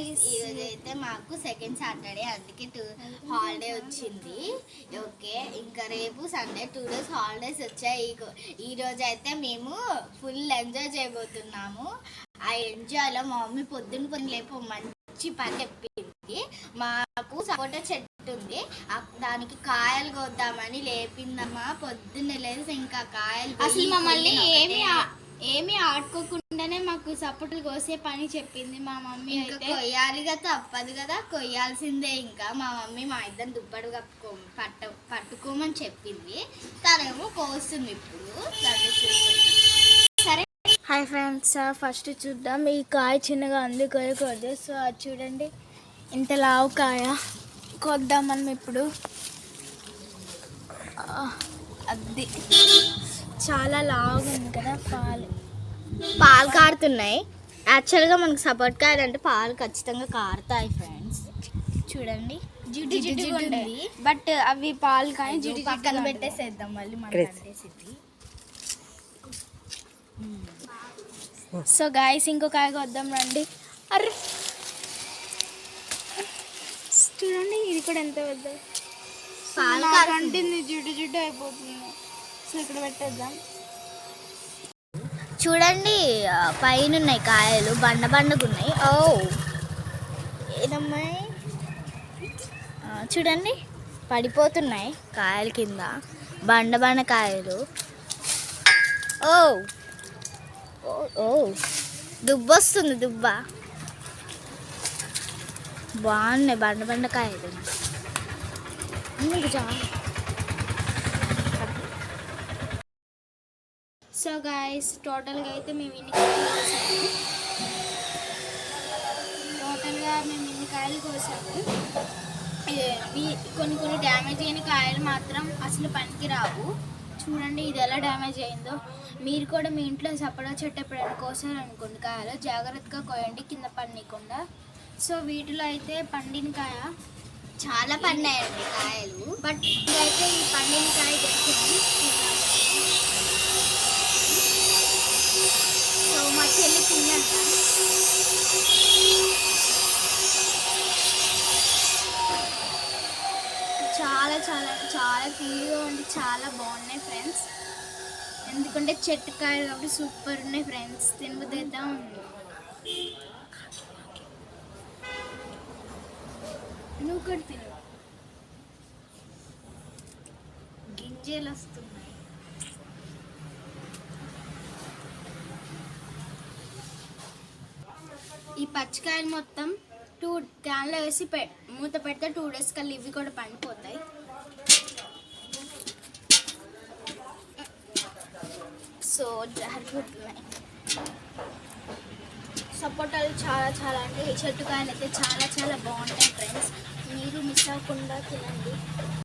ఈరోజు అయితే మాకు సెకండ్ సాటర్డే అందుకే టూ హాలిడే వచ్చింది. ఓకే ఇంకా రేపు సండే టూ డేస్ హాలిడేస్ వచ్చాయి. ఈ- ఈ రోజు అయితే మేము ఫుల్ ఎంజాయ్ చేయబోతున్నాము. ఆ ఎంజాయ్లో మా మమ్మీ పొద్దున్న పొద్దున్న లేపు మంచి పని చెప్పింది. మాకు సపోటా చెట్టు ఉంది. దానికి కాయలు కోద్దామని లేపిందమ్మా. పొద్దున్న లేసి ఇంకా కాయలు అసలు మమ్మల్ని ఏమి ఏమి ఆడుకోకుండానే మాకు సపోర్టులు కోసే పని చెప్పింది మా మమ్మీ ఇంకా అయితే. కొయ్యాలిగా తప్పదు కదా కొయ్యాల్సిందే ఇంకా. మా మమ్మీ మా ఇద్దరు దుప్పటి కప్పుకో పట్ట పట్టుకోమని చెప్పింది. తనేమో కోస్తుంది ఇప్పుడు. దాన్ని చూసుకుంటాం. సరే. హాయ్ ఫ్రెండ్స్ ఫస్ట్ చూద్దాం. ఈ కాయ చిన్నగా ఉంది కొయ్యకూడదు సో అది చూడండి. ఇంత లావు కాయ. కొద్దాం మనం ఇప్పుడు. ఆ, అది. చాలా లావుగా ఉంది కదా పాలు కారుతున్నాయి. యాక్చువల్గా మనకు సపోర్ట్ కాదంటే పాలు ఖచ్చితంగా కారుతాయి ఫ్రెండ్స్ చూడండి. జిడ్డు జిడ్డు ఉంది. బట్ అవి పాలు కానీ జిడ్డు పక్కన పెట్టేసేద్దాం మళ్ళీ మన సో గాయస్ ఇంకో కాయ కొద్దాం రండి. అర్రే. చూడండి ఇది కూడా ఎంత పెద్ద పాలు. కంటింది జిడ్డు జిడ్డు అయిపోతుంది. సో ఇక్కడ పెట్టేద్దాం. చూడండి పైన ఉన్నాయి కాయలు బండ బండగున్నాయి. ఓ ఏదమ్మాయి చూడండి పడిపోతున్నాయి కాయల కింద. బండ బండ కాయలు. ఓ ఓ, ఓ దుబ్బ వస్తుంది దుబ్బ. బాగున్నాయి బండ బండ కాయలు. ఇంకా చాలా? సో గాయస్ టోటల్గా అయితే మేము ఇన్ని కాయలు కోసాము. టోటల్గా మేము ఇన్ని కాయలు కోసాము. కొన్ని కొన్ని డ్యామేజ్ అయిన కాయలు మాత్రం అసలు పనికి రావు చూడండి ఇది ఎలా డ్యామేజ్ అయిందో. మీరు కూడా మీ ఇంట్లో సపడా చెట్టు ఎప్పుడైనా కోసారనుకోండి కాయలు జాగ్రత్తగా కోయండి కింద పండికుండా సో వీటిలో అయితే పండిన కాయ చాలా పండాయండి కాయలు. బట్ ఇదైతే ఈ పండిన కాయ దొరికింది సో మా చెల్లి తిన్నంట చాలా చాలా చాలా తీయగా ఉండి చాలా బాగున్నాయి ఫ్రెండ్స్ ఎందుకంటే చెట్టు కాయలు కాబట్టి సూపర్ ఉన్నాయి ఫ్రెండ్స్ తినబుద్ధి అయితే ఉంది నువ్వు కూడా తిను. గింజలు వస్తున్నాయి. ఈ పచ్చికాయలు మొత్తం టూ క్యాన్లో వేసి పె మూత పెడితే టూ డేస్ కల్లా ఇవి కూడా పండిపోతాయి. సో జారిపోతున్నాయి సపోటాలు చాలా చాలా అంటే ఈ చెట్టు అయితే చాలా చాలా బాగుంటాయి ఫ్రెండ్స్ మీరు మిస్ అవ్వకుండా తినండి.